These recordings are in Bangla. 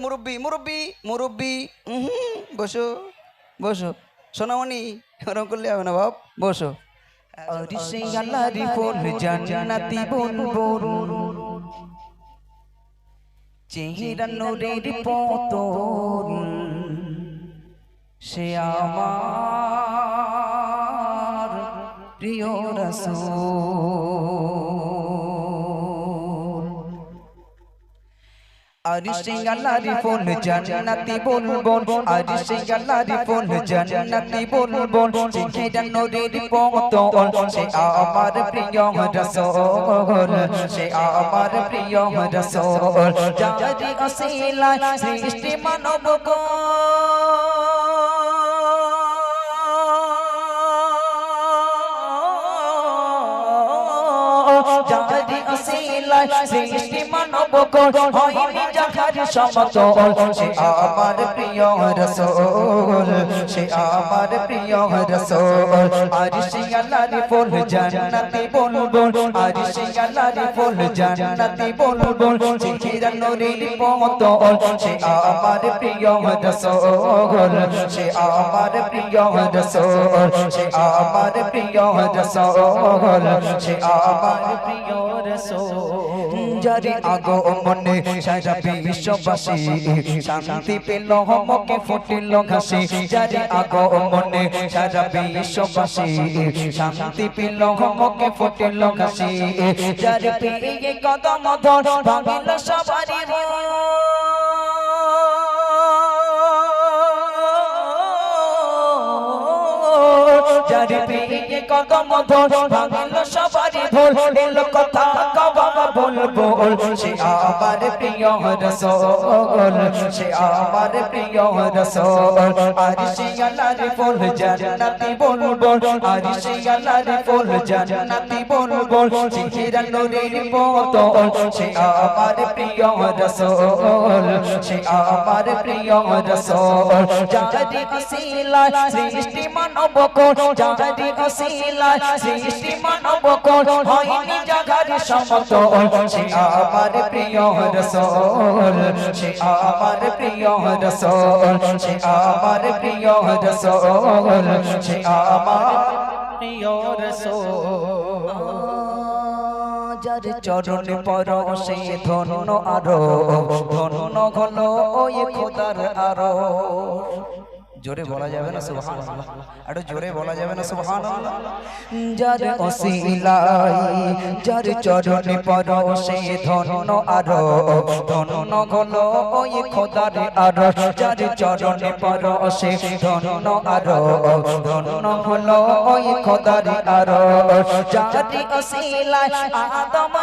মুরব্বি মুরব্বী মুরব্বী উহুম, বসো বসো। সোনামণি ওরকম করলে হবে না বাপ বসো। জান্নাতি প্রিয় রসূল। আরে সেই আল্লাহরি ফোন জান্নাতি বলবন বোন আরে সেই আল্লাহরি ফোন জান্নাতি বলবন বোন চেহারা নোরের পতন সে আমার প্রিয় রসূল। সে আমার প্রিয় রসূল। যারি অসিলায় সৃষ্টি মানব যারি অসিলায় সৃষ্টি মানব হয়নি যাহার সমতল। সে আমার প্রিয় রসূল, সে আমার প্রিয় রসূল। আর সে আল্লাহর ফুল জান্নাতি বলব আর সে আল্লাহর ফুল জান্নাতি বলব চেহারা নূরের পতল। সে আমার প্রিয় রসূল, সে আমার প্রিয় রসূল, সে আমার প্রিয় রসূল, সে আমার প্রিয় রসূল। যারে আগমনে সারা বিশ্ববাসী। শান্তি পেল, হমকে ফুটিল ঘাসি। জারি আগমনে সারা বিশ্ববাসী। শান্তি পেল, হমকে ফুটিল ঘাসি। জারি পেয়ে কদম ধর, ভাঙিল সবারই যারে পেয়ে কদম ধর ভাঙিল সবারই ভুল এলো কথা কবা বলব সে আমার প্রিয় রসোল, সে আমার প্রিয় রসোল। আর সে আল্লাহর ফুল জান্নাতি বলব আর সে আল্লাহর ফুল জান্নাতি বলব চেহারা নূরের পতল সে আমার প্রিয় রসোল, সে আমার প্রিয় রসোল। যারি অসিলায় সৃষ্টি মানব কোন যারি অসিলায় সৃষ্টি মানব কোন হয়নি জাগার সমতল। সে আমার প্রিয় রসোল, সে আমার প্রিয় রসোল, সে আমার প্রিয় রসোল, সে আমার প্রিয় রসোল। যার চরণ পর সে ধন্য আরও, ধন্য হলো ওই খোদার আরও। জোরে বলা যাবে না, সুবহানাল্লাহ। একটু জোরে বলা যাবে না, সুবহানাল্লাহ। যার অসিলাই, যার চরণে পর সে ধন্য আরও, ধন্য হলো ওই খোদার আরও, যার চরণে পর সে ধন্য আরও, ধন্য হলো ওই খোদার আরও। যার অসিলাই, আদম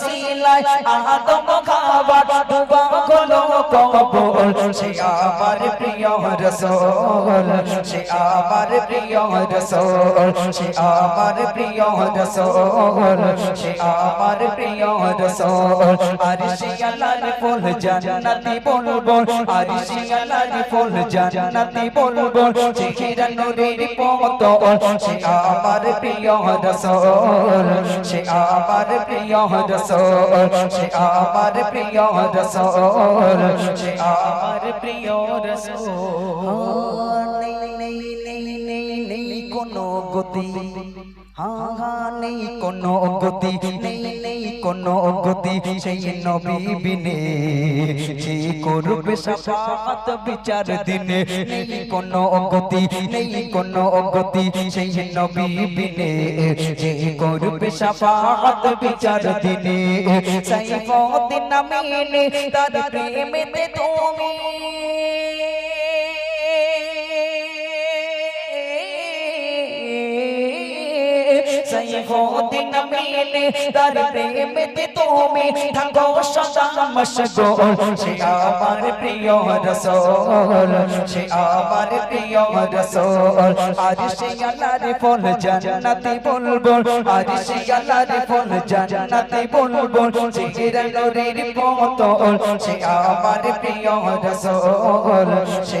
যারি অসিলায় আদম খাবার ডুবা গলো কবল সে আমার প্রিয় রসোল, সে আমার প্রিয় রসোল, সে আমার প্রিয় রসোল, সে আমার প্রিয় রসোল। আর সে আল্লাহর ফুল জান্নাতি বলব আর সে আল্লাহর ফুল জান্নাতি বলব চেহারা নূরের পতল সে আমার প্রিয় রসোল, সে আমার প্রিয় রসোল। সে আমার প্রিয় রসোল সে আমার প্রিয় রসোল। নেই নেই নেই নেই নেই, কোনো গতি। নেই কোনো গতি নেই নেই কোনো গতি সেই নবী বিনে। যে করবে সাফাত বিচার দিনে। নেই, কোনো গতি নেই, কোনো গতি সেই নবী বিনে। যে করবে সাফাত বিচার দিনে। সাইফুদ্দিন নামিনে তার তুমি সাইফুদ্দিন মিলে তার প্রেমেতে তুমি থাকো সদা মশগুল সে আমার প্রিয় রসূল সে আমার প্রিয় রসূল আর সে আল্লাহর ফল জান্নাতি বুলবুল আর সে আল্লাহর ফল জান্নাতি বুলবুল চেহারা নূরের পতল সে আমার প্রিয় সে সে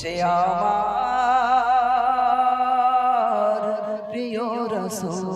সে আমার প্রিয় রসূল।